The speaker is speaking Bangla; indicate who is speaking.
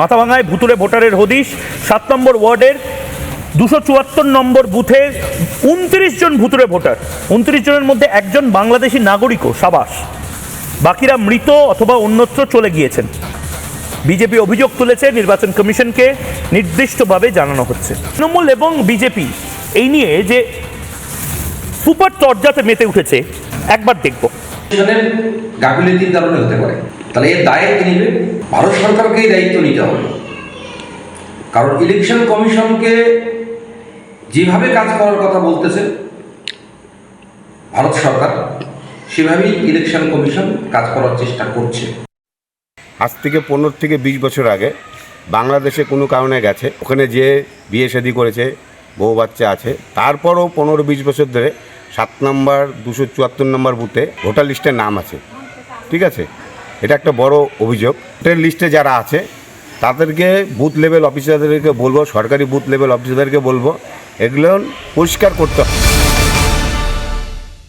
Speaker 1: মাথাভাঙায় ভুতুরে ভোটারের হদিশ, সাত নম্বর ওয়ার্ডের দুশো চুয়াত্তর নম্বর বুথে উনত্রিশ জন ভুতুরে ভোটার। উনত্রিশ জনের মধ্যে একজন বাংলাদেশি নাগরিকও, সাবাস। বাকিরা মৃত অথবা অন্যত্র চলে গিয়েছেন। বিজেপি অভিযোগ তুলেছে, নির্বাচন কমিশনকে নির্দিষ্টভাবে জানানো হচ্ছে। তৃণমূল এবং বিজেপি, এই নিয়ে যে সুপার চর্যাতে মেতে উঠেছে একবার দেখব।
Speaker 2: গাফিলতির কারণে হতে পারে। তাহলে এর দায় কে নেবে? ভারত সরকারকে এই দায়িত্ব নিতে হবে। কারণ ইলেকশন কমিশনকে যেভাবে কাজ করার কথা বলতেছে ভারত সরকার সেভাবেই ইলেকশন কমিশন কাজ করার চেষ্টা করছে।
Speaker 3: আজ থেকে পনেরো থেকে বিশ বছর আগে বাংলাদেশে কোনো কারণে গেছে। ওখানে যে বিয়ে শাদি করেছে বউ বাচ্চা আছে। তারপরও পনেরো বিশ বছর ধরে সাত নম্বর, দুশো চুয়াত্তর নম্বর বুথে ভোটার লিস্টে নাম আছে। ঠিক আছে? এটা একটা বড় অভিযোগ। ভোটার লিস্টে যারা আছে, তাদেরকে বুথ লেভেল অফিসারদেরকে বলব, সরকারি বুথ লেভেল অফিসারদেরকে বলব, এগুলো পরিষ্কার করতে হবে।